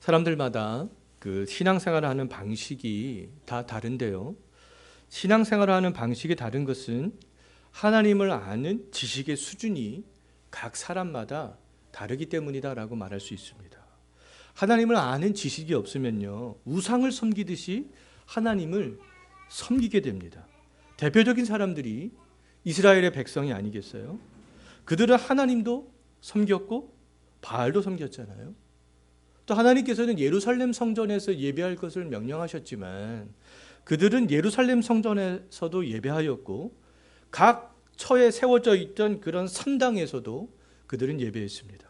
사람들마다 그 신앙생활을 하는 방식이 다 다른데요. 신앙생활을 하는 방식이 다른 것은 하나님을 아는 지식의 수준이 각 사람마다 다르기 때문이다라고 말할 수 있습니다. 하나님을 아는 지식이 없으면요. 우상을 섬기듯이 하나님을 섬기게 됩니다. 대표적인 사람들이 이스라엘의 백성이 아니겠어요? 그들은 하나님도 섬겼고 바알도 섬겼잖아요. 또 하나님께서는 예루살렘 성전에서 예배할 것을 명령하셨지만 그들은 예루살렘 성전에서도 예배하였고 각 처에 세워져 있던 그런 산당에서도 그들은 예배했습니다.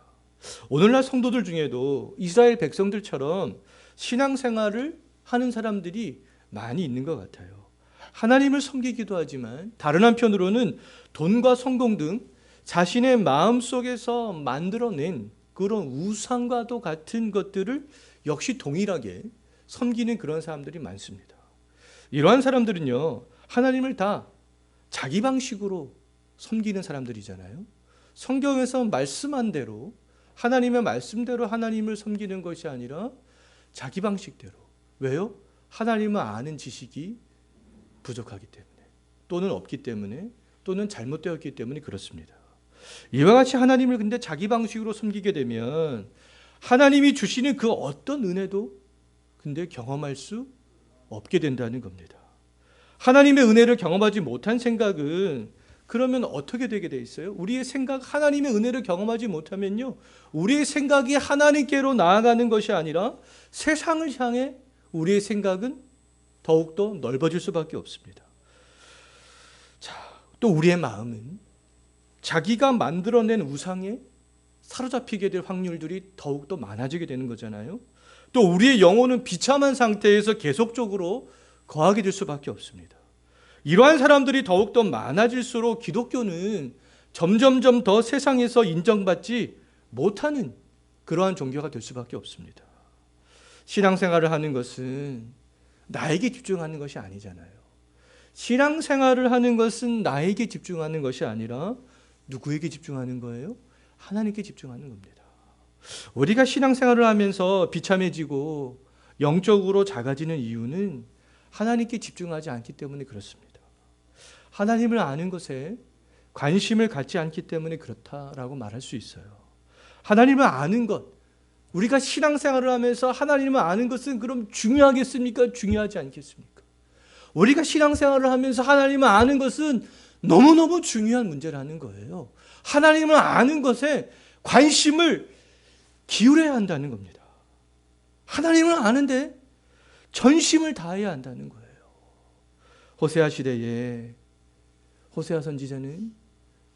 오늘날 성도들 중에도 이스라엘 백성들처럼 신앙생활을 하는 사람들이 많이 있는 것 같아요. 하나님을 섬기기도 하지만 다른 한편으로는 돈과 성공 등 자신의 마음 속에서 만들어낸 그런 우상과도 같은 것들을 역시 동일하게 섬기는 그런 사람들이 많습니다. 이러한 사람들은요, 하나님을 다 자기 방식으로 섬기는 사람들이잖아요. 성경에서 말씀한 대로 하나님의 말씀대로 하나님을 섬기는 것이 아니라 자기 방식대로. 왜요? 하나님을 아는 지식이 부족하기 때문에 또는 없기 때문에 또는 잘못되었기 때문에 그렇습니다. 이와 같이 하나님을 근데 자기 방식으로 섬기게 되면 하나님이 주시는 그 어떤 은혜도 근데 경험할 수 없게 된다는 겁니다. 하나님의 은혜를 경험하지 못한 생각은 그러면 어떻게 되게 돼 있어요? 우리의 생각 하나님의 은혜를 경험하지 못하면요. 우리의 생각이 하나님께로 나아가는 것이 아니라 세상을 향해 우리의 생각은 더욱더 넓어질 수밖에 없습니다. 자, 또 우리의 마음은 자기가 만들어낸 우상에 사로잡히게 될 확률들이 더욱더 많아지게 되는 거잖아요. 또 우리의 영혼은 비참한 상태에서 계속적으로 거하게 될 수밖에 없습니다. 이러한 사람들이 더욱더 많아질수록 기독교는 점점점 더 세상에서 인정받지 못하는 그러한 종교가 될 수밖에 없습니다. 신앙생활을 하는 것은 나에게 집중하는 것이 아니잖아요. 신앙생활을 하는 것은 나에게 집중하는 것이 아니라 누구에게 집중하는 거예요? 하나님께 집중하는 겁니다. 우리가 신앙생활을 하면서 비참해지고 영적으로 작아지는 이유는 하나님께 집중하지 않기 때문에 그렇습니다. 하나님을 아는 것에 관심을 갖지 않기 때문에 그렇다라고 말할 수 있어요. 하나님을 아는 것, 우리가 신앙생활을 하면서 하나님을 아는 것은 그럼 중요하겠습니까? 중요하지 않겠습니까? 우리가 신앙생활을 하면서 하나님을 아는 것은 너무너무 중요한 문제라는 거예요. 하나님을 아는 것에 관심을 기울여야 한다는 겁니다. 하나님을 아는데 전심을 다해야 한다는 거예요. 호세아 시대에 호세아 선지자는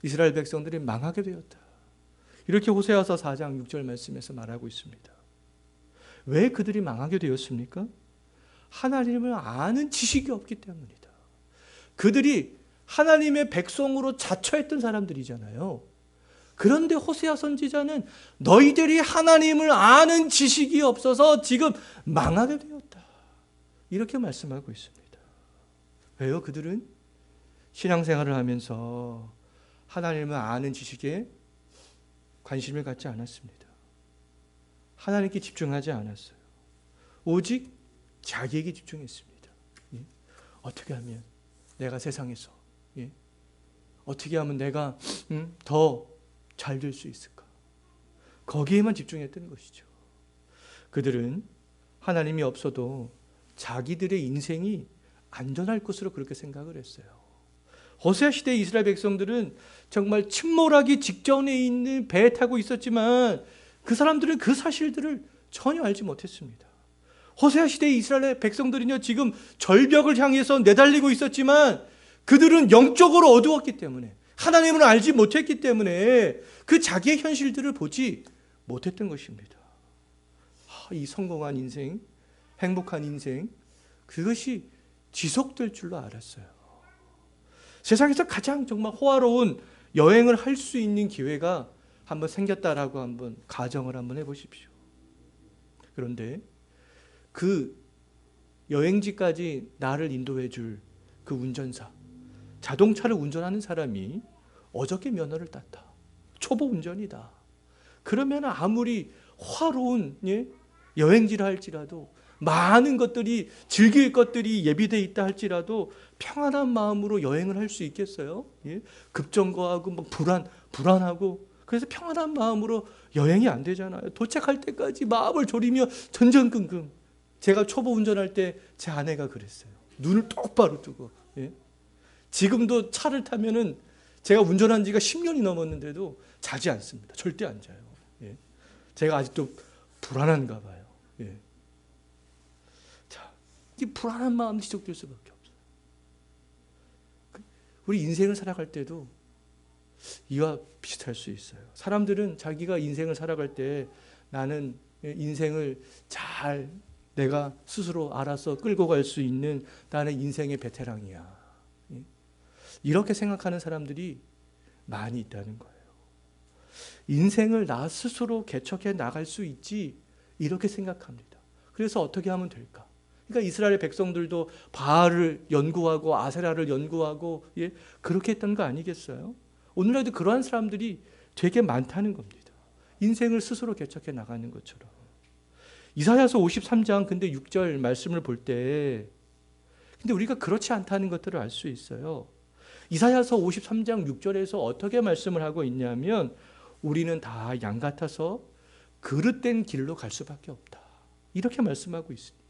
이스라엘 백성들이 망하게 되었다. 이렇게 호세아서 4장 6절 말씀에서 말하고 있습니다. 왜 그들이 망하게 되었습니까? 하나님을 아는 지식이 없기 때문이다. 그들이 하나님의 백성으로 자처했던 사람들이잖아요. 그런데 호세아 선지자는 너희들이 하나님을 아는 지식이 없어서 지금 망하게 되었다. 이렇게 말씀하고 있습니다. 왜요? 그들은 신앙생활을 하면서 하나님을 아는 지식에 관심을 갖지 않았습니다. 하나님께 집중하지 않았어요. 오직 자기에게 집중했습니다. 예? 어떻게 하면 내가 세상에서 예? 어떻게 하면 내가 음, 더잘 될 수 있을까? 거기에만 집중했던 것이죠. 그들은 하나님이 없어도 자기들의 인생이 안전할 것으로 그렇게 생각을 했어요. 호세아 시대 이스라엘 백성들은 정말 침몰하기 직전에 있는 배에 타고 있었지만 그 사람들은 그 사실들을 전혀 알지 못했습니다. 호세아 시대 이스라엘 백성들은요 지금 절벽을 향해서 내달리고 있었지만 그들은 영적으로 어두웠기 때문에 하나님을 알지 못했기 때문에 그 자기의 현실들을 보지 못했던 것입니다. 이 성공한 인생, 행복한 인생, 그것이 지속될 줄로 알았어요. 세상에서 가장 정말 호화로운 여행을 할 수 있는 기회가 한번 생겼다라고 한번 가정을 한번 해보십시오. 그런데 그 여행지까지 나를 인도해 줄 그 운전사, 자동차를 운전하는 사람이 어저께 면허를 땄다. 초보 운전이다. 그러면 아무리 화로운 예? 여행지를 할지라도 많은 것들이 즐길 것들이 예비돼 있다 할지라도 평안한 마음으로 여행을 할 수 있겠어요? 예? 급정거하고 막 불안 불안하고 그래서 평안한 마음으로 여행이 안 되잖아요. 도착할 때까지 마음을 졸이며 전전긍긍. 제가 초보 운전할 때 제 아내가 그랬어요. 눈을 똑바로 뜨고. 예? 지금도 차를 타면은 제가 운전한 지가 10년이 넘었는데도 자지 않습니다. 절대 안 자요. 예. 제가 아직도 불안한가 봐요. 예. 자, 이 불안한 마음 지속될 수밖에 없어요. 그, 우리 인생을 살아갈 때도 이와 비슷할 수 있어요. 사람들은 자기가 인생을 살아갈 때 나는 인생을 잘 내가 스스로 알아서 끌고 갈 수 있는 나는 인생의 베테랑이야. 예. 이렇게 생각하는 사람들이 많이 있다는 거예요. 인생을 나 스스로 개척해 나갈 수 있지 이렇게 생각합니다. 그래서 어떻게 하면 될까? 그러니까 이스라엘 백성들도 바알을 연구하고 아세라를 연구하고 예, 그렇게 했던 거 아니겠어요? 오늘날도 그러한 사람들이 되게 많다는 겁니다. 인생을 스스로 개척해 나가는 것처럼. 이사야서 53장 근데 6절 말씀을 볼 때 근데 우리가 그렇지 않다는 것들을 알 수 있어요. 이사야서 53장 6절에서 어떻게 말씀을 하고 있냐면 우리는 다 양 같아서 그릇된 길로 갈 수밖에 없다. 이렇게 말씀하고 있습니다.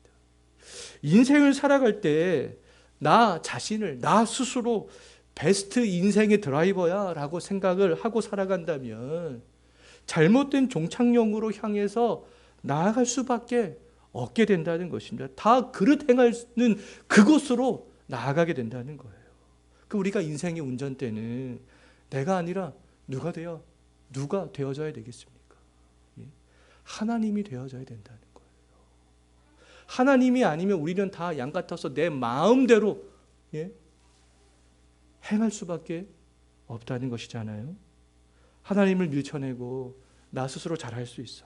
인생을 살아갈 때 나 자신을 나 스스로 베스트 인생의 드라이버야라고 생각을 하고 살아간다면 잘못된 종착용으로 향해서 나아갈 수밖에 없게 된다는 것입니다. 다 그릇 행하는 그곳으로 나아가게 된다는 거예요. 그 우리가 인생의 운전대는 내가 아니라 누가 되어 누가 되어져야 되겠습니까? 예? 하나님이 되어져야 된다는 거예요. 하나님이 아니면 우리는 다 양 같아서 내 마음대로 예? 행할 수밖에 없다는 것이잖아요. 하나님을 밀쳐내고 나 스스로 잘할 수 있어.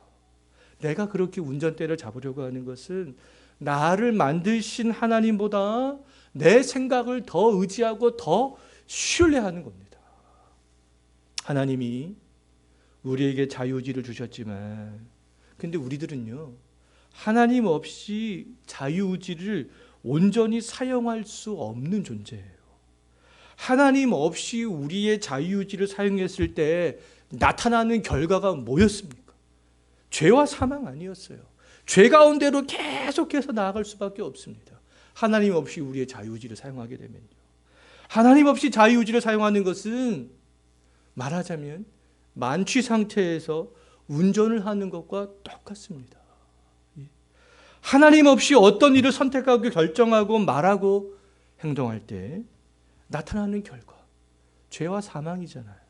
내가 그렇게 운전대를 잡으려고 하는 것은 나를 만드신 하나님보다 내 생각을 더 의지하고 더 신뢰하는 겁니다. 하나님이 우리에게 자유의지를 주셨지만 근데 우리들은요. 하나님 없이 자유의지를 온전히 사용할 수 없는 존재예요. 하나님 없이 우리의 자유의지를 사용했을 때 나타나는 결과가 뭐였습니까? 죄와 사망 아니었어요. 죄 가운데로 계속해서 나아갈 수밖에 없습니다. 하나님 없이 우리의 자유의지를 사용하게 되면요. 하나님 없이 자유의지를 사용하는 것은 말하자면 만취 상태에서 운전을 하는 것과 똑같습니다. 예. 하나님 없이 어떤 일을 선택하고 결정하고 말하고 행동할 때 나타나는 결과 죄와 사망이잖아요.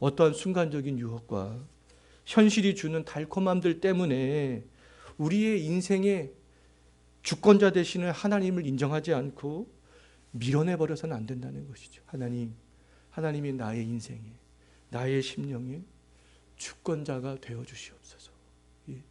어떠한 순간적인 유혹과 현실이 주는 달콤함들 때문에 우리의 인생의 주권자 되시는 하나님을 인정하지 않고 밀어내 버려서는 안 된다는 것이죠. 하나님, 하나님이 나의 인생에, 나의 심령에 주권자가 되어 주시옵소서. 예.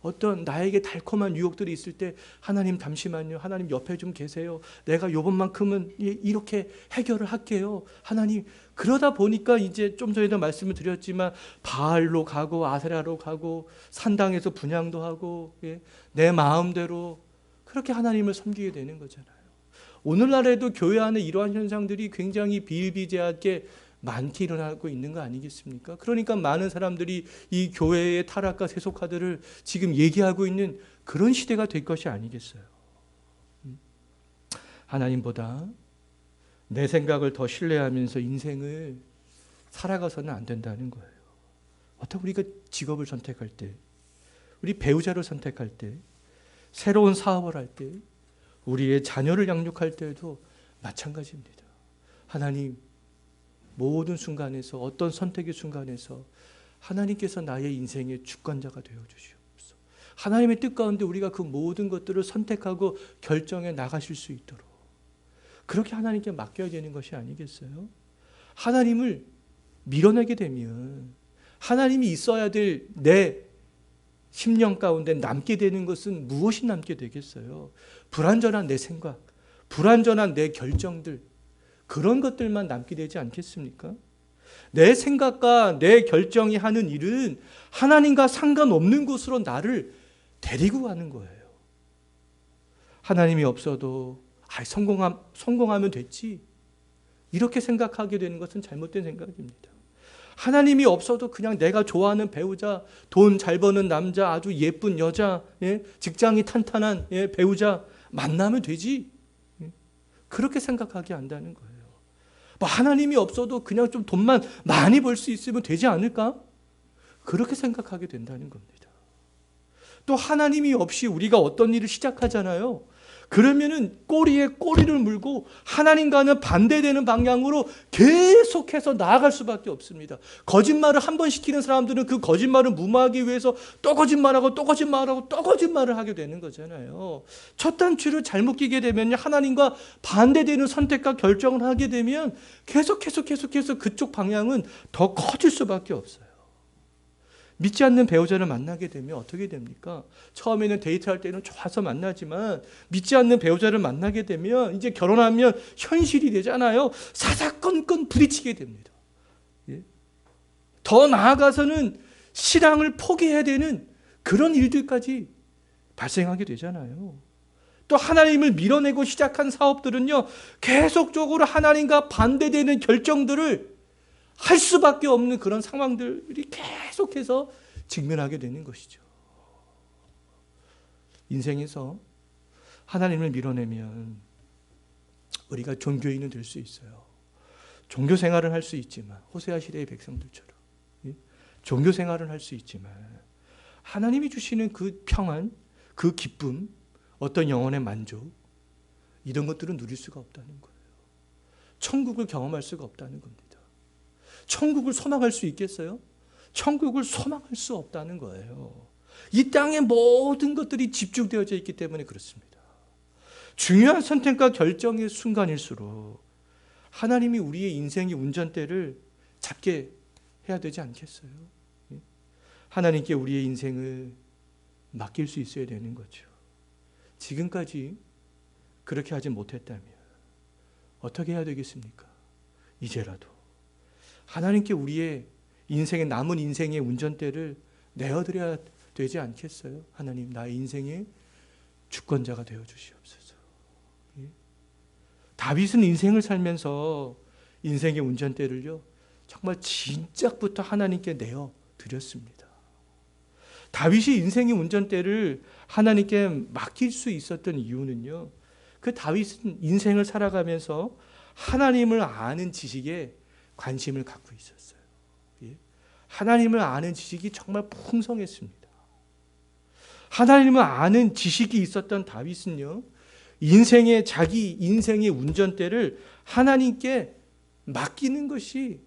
어떤 나에게 달콤한 유혹들이 있을 때 하나님 잠시만요. 하나님 옆에 좀 계세요. 내가 요번만큼은 예, 이렇게 해결을 할게요. 하나님 그러다 보니까 이제 좀 전에도 말씀을 드렸지만 바알로 가고 아세라로 가고 산당에서 분양도 하고 예, 내 마음대로 그렇게 하나님을 섬기게 되는 거잖아요. 오늘날에도 교회 안에 이러한 현상들이 굉장히 비일비재하게 많게 일어나고 있는 거 아니겠습니까? 그러니까 많은 사람들이 이 교회의 타락과 세속화들을 지금 얘기하고 있는 그런 시대가 될 것이 아니겠어요. 음. 하나님보다 내 생각을 더 신뢰하면서 인생을 살아가서는 안 된다는 거예요. 어떻게 우리가 직업을 선택할 때, 우리 배우자를 선택할 때, 새로운 사업을 할 때, 우리의 자녀를 양육할 때도 마찬가지입니다. 하나님, 모든 순간에서 어떤 선택의 순간에서 하나님께서 나의 인생의 주권자가 되어 주시옵소서. 하나님의 뜻 가운데 우리가 그 모든 것들을 선택하고 결정해 나가실 수 있도록 그렇게 하나님께 맡겨야 되는 것이 아니겠어요? 하나님을 밀어내게 되면 하나님이 있어야 될 내 심령 가운데 남게 되는 것은 무엇이 남게 되겠어요? 불완전한 내 생각, 불완전한 내 결정들, 그런 것들만 남게 되지 않겠습니까? 내 생각과 내 결정이 하는 일은 하나님과 상관없는 곳으로 나를 데리고 가는 거예요. 하나님이 없어도 아, 성공하면 됐지. 이렇게 생각하게 되는 것은 잘못된 생각입니다. 하나님이 없어도 그냥 내가 좋아하는 배우자, 돈 잘 버는 남자, 아주 예쁜 여자, 예? 직장이 탄탄한 예? 배우자 만나면 되지. 예? 그렇게 생각하게 한다는 거예요. 뭐 하나님이 없어도 그냥 좀 돈만 많이 벌 수 있으면 되지 않을까? 그렇게 생각하게 된다는 겁니다. 또 하나님이 없이 우리가 어떤 일을 시작하잖아요. 그러면은 꼬리에 꼬리를 물고 하나님과는 반대되는 방향으로 계속해서 나아갈 수밖에 없습니다. 거짓말을 한 번 시키는 사람들은 그 거짓말을 무마하기 위해서 또 거짓말하고 또 거짓말하고 또 거짓말을 하게 되는 거잖아요. 첫 단추를 잘못 끼게 되면 하나님과 반대되는 선택과 결정을 하게 되면 계속 계속 계속해서 그쪽 방향은 더 커질 수밖에 없어요. 믿지 않는 배우자를 만나게 되면 어떻게 됩니까? 처음에는 데이트할 때는 좋아서 만나지만 믿지 않는 배우자를 만나게 되면 이제 결혼하면 현실이 되잖아요. 사사건건 부딪히게 됩니다. 예? 더 나아가서는 신앙을 포기해야 되는 그런 일들까지 발생하게 되잖아요. 또 하나님을 밀어내고 시작한 사업들은요, 계속적으로 하나님과 반대되는 결정들을 할 수밖에 없는 그런 상황들이 계속해서 직면하게 되는 것이죠. 인생에서 하나님을 밀어내면 우리가 종교인은 될 수 있어요. 종교 생활을 할 수 있지만 호세아 시대의 백성들처럼 예? 종교 생활을 할 수 있지만 하나님이 주시는 그 평안, 그 기쁨, 어떤 영혼의 만족 이런 것들은 누릴 수가 없다는 거예요. 천국을 경험할 수가 없다는 겁니다. 천국을 소망할 수 있겠어요? 천국을 소망할 수 없다는 거예요. 이 땅의 모든 것들이 집중되어져 있기 때문에 그렇습니다. 중요한 선택과 결정의 순간일수록 하나님이 우리의 인생의 운전대를 잡게 해야 되지 않겠어요? 예? 하나님께 우리의 인생을 맡길 수 있어야 되는 거죠. 지금까지 그렇게 하지 못했다면 어떻게 해야 되겠습니까? 이제라도 하나님께 우리의 인생의 남은 인생의 운전대를 내어드려야 되지 않겠어요? 하나님 나의 인생의 주권자가 되어 주시옵소서. 예? 다윗은 인생을 살면서 인생의 운전대를요 정말 진작부터 하나님께 내어 드렸습니다. 다윗이 인생의 운전대를 하나님께 맡길 수 있었던 이유는요. 그 다윗은 인생을 살아가면서 하나님을 아는 지식에 관심을 갖고 있었어요. 예? 하나님을 아는 지식이 정말 풍성했습니다. 하나님을 아는 지식이 있었던 다윗은요, 인생의 자기 인생의 운전대를 하나님께 맡기는 것이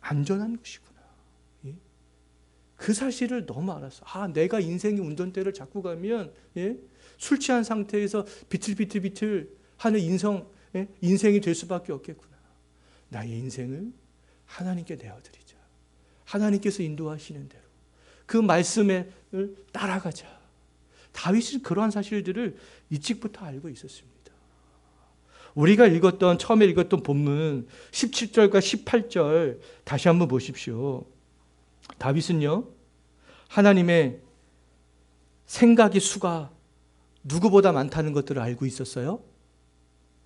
안전한 것이구나. 예? 그 사실을 너무 알았어. 아, 내가 인생의 운전대를 잡고 가면 예? 술 취한 상태에서 비틀비틀비틀 하는 인성, 예? 인생이 될 수밖에 없겠구나. 나의 인생을 하나님께 내어드리자. 하나님께서 인도하시는 대로 그 말씀을 따라가자. 다윗은 그러한 사실들을 일찍부터 알고 있었습니다. 우리가 읽었던 처음에 읽었던 본문 17절과 18절 다시 한번 보십시오. 다윗은요. 하나님의 생각의 수가 누구보다 많다는 것들을 알고 있었어요.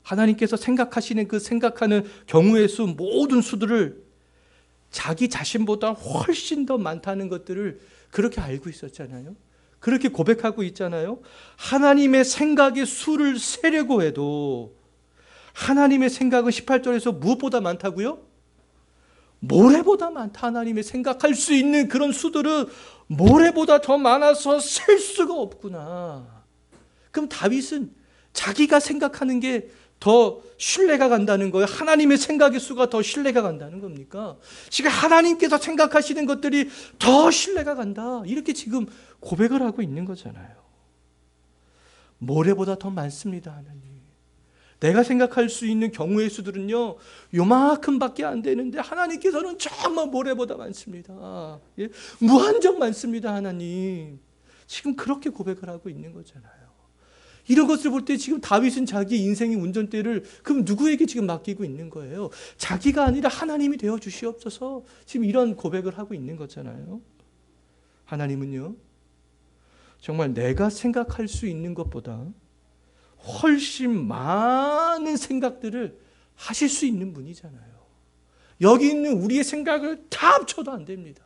하나님께서 생각하시는 그 생각하는 경우의 수 모든 수들을 자기 자신보다 훨씬 더 많다는 것들을 그렇게 알고 있었잖아요. 그렇게 고백하고 있잖아요. 하나님의 생각의 수를 세려고 해도 하나님의 생각은 18절에서 무엇보다 많다고요? 모래보다 많다. 하나님의 생각할 수 있는 그런 수들은 모래보다 더 많아서 셀 수가 없구나. 그럼 다윗은 자기가 생각하는 게 더 신뢰가 간다는 거예요. 하나님의 생각의 수가 더 신뢰가 간다는 겁니까? 지금 하나님께서 생각하시는 것들이 더 신뢰가 간다. 이렇게 지금 고백을 하고 있는 거잖아요. 모래보다 더 많습니다, 하나님. 내가 생각할 수 있는 경우의 수들은요, 요만큼밖에 안 되는데, 하나님께서는 정말 모래보다 많습니다. 예? 무한정 많습니다, 하나님. 지금 그렇게 고백을 하고 있는 거잖아요. 이런 것을 볼 때 지금 다윗은 자기 인생의 운전대를 그럼 누구에게 지금 맡기고 있는 거예요? 자기가 아니라 하나님이 되어 주시옵소서. 지금 이런 고백을 하고 있는 거잖아요. 하나님은요. 정말 내가 생각할 수 있는 것보다 훨씬 많은 생각들을 하실 수 있는 분이잖아요. 여기 있는 우리의 생각을 다 합쳐도 안 됩니다.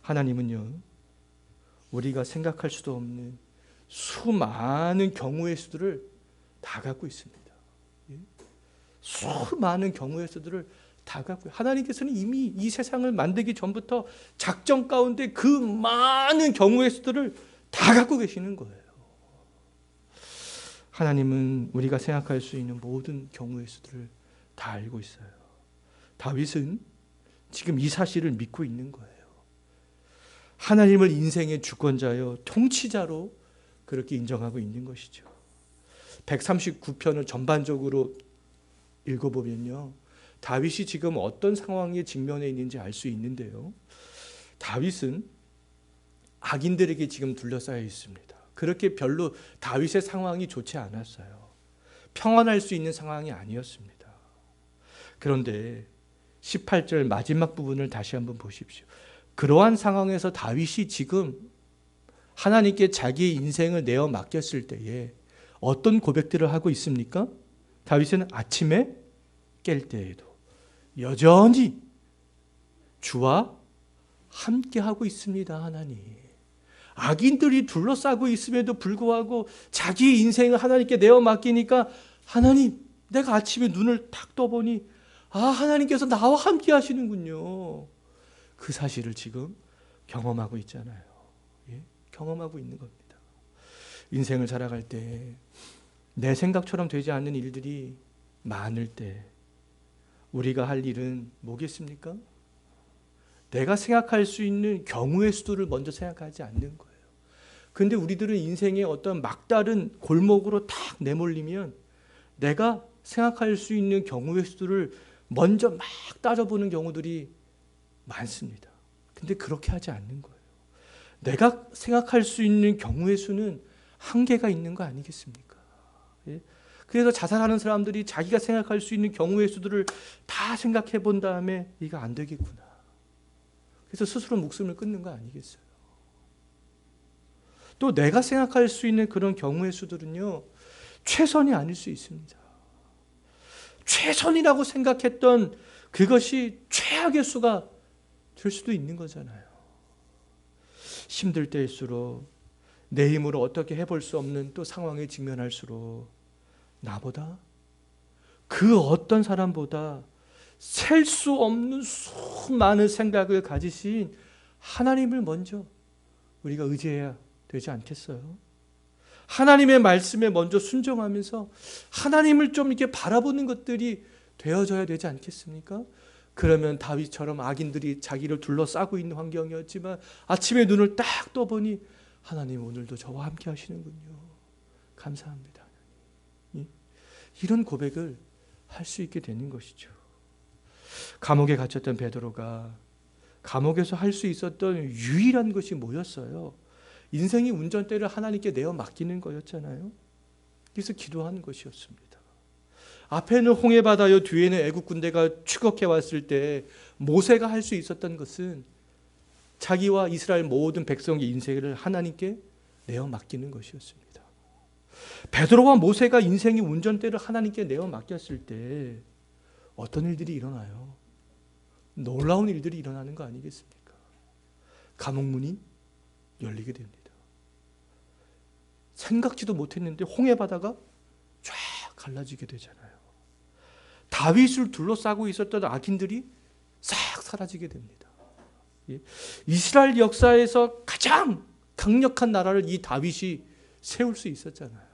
하나님은요, 우리가 생각할 수도 없는 수많은 경우의 수들을 다 갖고 있습니다. 예? 수많은 경우의 수들을 다 갖고 하나님께서는 이미 이 세상을 만들기 전부터 작정 가운데 그 많은 경우의 수들을 다 갖고 계시는 거예요. 하나님은 우리가 생각할 수 있는 모든 경우의 수들을 다 알고 있어요. 다윗은 지금 이 사실을 믿고 있는 거예요. 하나님을 인생의 주권자요, 통치자로 그렇게 인정하고 있는 것이죠. 139편을 전반적으로 읽어보면요. 다윗이 지금 어떤 상황에 직면해 있는지 알 수 있는데요. 다윗은 악인들에게 지금 둘러싸여 있습니다. 그렇게 별로 다윗의 상황이 좋지 않았어요. 평안할 수 있는 상황이 아니었습니다. 그런데 18절 마지막 부분을 다시 한번 보십시오. 그러한 상황에서 다윗이 지금 하나님께 자기의 인생을 내어 맡겼을 때에 어떤 고백들을 하고 있습니까? 다윗은 아침에 깰 때에도 여전히 주와 함께 하고 있습니다, 하나님. 악인들이 둘러싸고 있음에도 불구하고 자기 인생을 하나님께 내어 맡기니까 하나님, 내가 아침에 눈을 탁 떠보니 아, 하나님께서 나와 함께 하시는군요. 그 사실을 지금 경험하고 있잖아요. 예? 경험하고 있는 겁니다. 인생을 살아갈 때 내 생각처럼 되지 않는 일들이 많을 때 우리가 할 일은 뭐겠습니까? 내가 생각할 수 있는 경우의 수도를 먼저 생각하지 않는 거예요. 근데 우리들은 인생의 어떤 막다른 골목으로 탁 내몰리면 내가 생각할 수 있는 경우의 수를 먼저 막 따져보는 경우들이 많습니다. 근데 그렇게 하지 않는 거예요. 내가 생각할 수 있는 경우의 수는 한계가 있는 거 아니겠습니까? 예? 그래서 자살하는 사람들이 자기가 생각할 수 있는 경우의 수들을 다 생각해 본 다음에 이거 안 되겠구나. 그래서 스스로 목숨을 끊는 거 아니겠어요? 또 내가 생각할 수 있는 그런 경우의 수들은요, 최선이 아닐 수 있습니다. 최선이라고 생각했던 그것이 최악의 수가 될 수도 있는 거잖아요. 힘들 때일수록 내 힘으로 어떻게 해볼 수 없는 또 상황에 직면할수록 나보다 그 어떤 사람보다 셀 수 없는 수많은 생각을 가지신 하나님을 먼저 우리가 의지해야 되지 않겠어요? 하나님의 말씀에 먼저 순종하면서 하나님을 좀 이렇게 바라보는 것들이 되어져야 되지 않겠습니까? 그러면 다윗처럼 악인들이 자기를 둘러싸고 있는 환경이었지만 아침에 눈을 딱 떠보니 하나님 오늘도 저와 함께 하시는군요. 감사합니다. 이런 고백을 할 수 있게 되는 것이죠. 감옥에 갇혔던 베드로가 감옥에서 할 수 있었던 유일한 것이 뭐였어요? 인생의 운전대를 하나님께 내어 맡기는 거였잖아요. 그래서 기도하는 것이었습니다. 앞에는 홍해 바다요 뒤에는 애국 군대가 추격해 왔을 때 모세가 할 수 있었던 것은 자기와 이스라엘 모든 백성의 인생을 하나님께 내어 맡기는 것이었습니다. 베드로와 모세가 인생의 운전대를 하나님께 내어 맡겼을 때 어떤 일들이 일어나요? 놀라운 일들이 일어나는 거 아니겠습니까? 감옥 문이 열리게 됩니다. 생각지도 못했는데 홍해 바다가 쫙 갈라지게 되잖아요. 다윗을 둘러싸고 있었던 악인들이 싹 사라지게 됩니다. 예. 이스라엘 역사에서 가장 강력한 나라를 이 다윗이 세울 수 있었잖아요.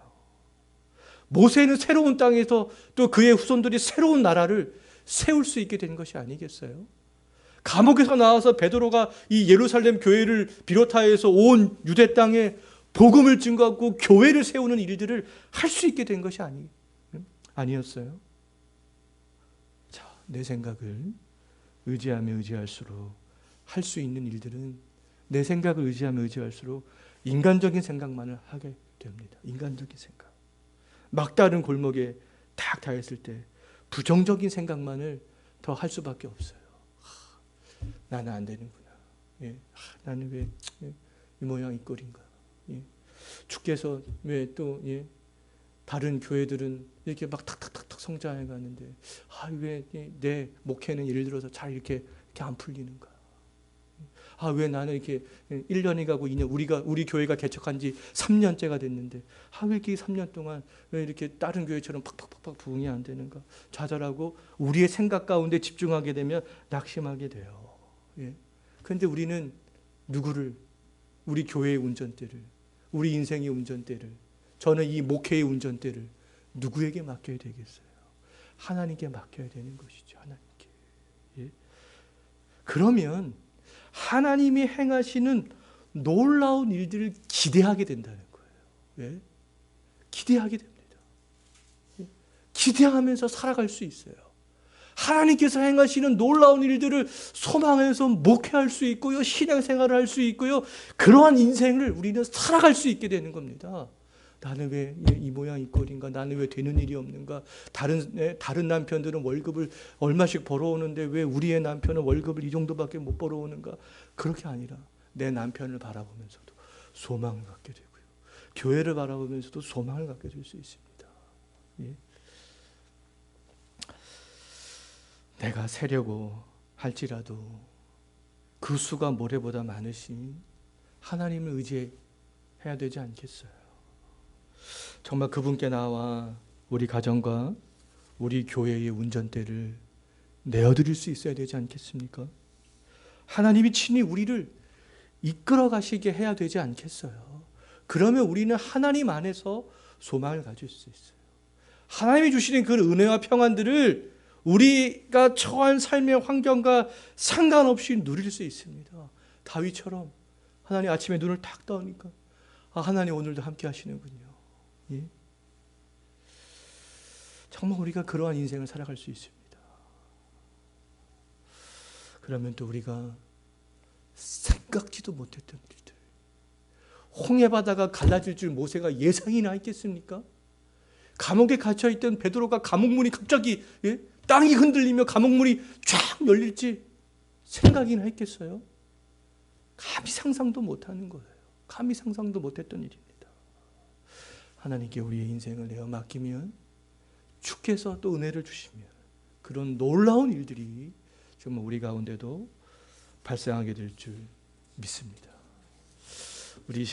모세는 새로운 땅에서 또 그의 후손들이 새로운 나라를 세울 수 있게 된 것이 아니겠어요? 감옥에서 나와서 베드로가 이 예루살렘 교회를 비롯하여서 온 유대 땅에 복음을 증거하고 교회를 세우는 일들을 할 수 있게 된 것이 아니 아니었어요. 자, 내 생각을 의지하며 의지할수록 할 수 있는 일들은 내 생각을 의지하며 의지할수록 인간적인 생각만을 하게 됩니다. 인간적인 생각. 막다른 골목에 탁 닿았을 때 부정적인 생각만을 더 할 수밖에 없어요. 하, 나는 안 되는구나. 예, 하, 나는 왜 예, 이 모양 이 꼴인가? 예. 주께서 왜또 예, 다른 교회들은 이렇게 막 탁탁탁탁 성장해 가는데 아 왜 내 목회는 예를 들어서 잘 이렇게 이렇게 안 풀리는가? 아 왜 나는 이렇게 1년이 가고 2년 우리가 우리 교회가 개척한 지 3년째가 됐는데 아 왜 이렇게 3년 동안 왜 이렇게 다른 교회처럼 팍팍팍팍 부응이 안 되는가? 좌절하고 우리의 생각 가운데 집중하게 되면 낙심하게 돼요. 예. 그런데 우리는 누구를 우리 교회의 운전대를 우리 인생의 운전대를 저는 이 목회의 운전대를 누구에게 맡겨야 되겠어요? 하나님께 맡겨야 되는 것이죠. 하나님께. 예. 그러면 하나님이 행하시는 놀라운 일들을 기대하게 된다는 거예요. 예? 기대하게 됩니다. 예? 기대하면서 살아갈 수 있어요. 하나님께서 행하시는 놀라운 일들을 소망해서 목회할 수 있고요. 신앙생활을 할 수 있고요. 그러한 인생을 우리는 살아갈 수 있게 되는 겁니다. 나는 왜 이 모양 이 꼴인가? 나는 왜 되는 일이 없는가? 다른 네, 다른 남편들은 월급을 얼마씩 벌어오는데 왜 우리의 남편은 월급을 이 정도밖에 못 벌어오는가? 그렇게 아니라 내 남편을 바라보면서도 소망을 갖게 되고요. 교회를 바라보면서도 소망을 갖게 될 수 있습니다. 예. 내가 세려고 할지라도 그 수가 모래보다 많으신 하나님을 의지해야 되지 않겠어요? 정말 그분께 나와 우리 가정과 우리 교회의 운전대를 내어드릴 수 있어야 되지 않겠습니까? 하나님이 친히 우리를 이끌어 가시게 해야 되지 않겠어요? 그러면 우리는 하나님 안에서 소망을 가질 수 있어요. 하나님이 주시는 그 은혜와 평안들을 우리가 처한 삶의 환경과 상관없이 누릴 수 있습니다. 다윗처럼 하나님 아침에 눈을 탁 떠니까 아, 하나님 오늘도 함께 하시는군요. 예? 정말 우리가 그러한 인생을 살아갈 수 있습니다. 그러면 또 우리가 생각지도 못했던 일들, 홍해 바다가 갈라질 줄 모세가 예상이나 했겠습니까? 감옥에 갇혀 있던 베드로가 감옥 문이 갑자기 예? 땅이 흔들리며 감옥 문이 쫙 열릴지 생각이나 했겠어요? 감히 상상도 못하는 거예요. 감히 상상도 못했던 일입니다. 하나님께 우리의 인생을 내어 맡기면 주께서 또 은혜를 주시면 그런 놀라운 일들이 정말 우리 가운데도 발생하게 될 줄 믿습니다. 우리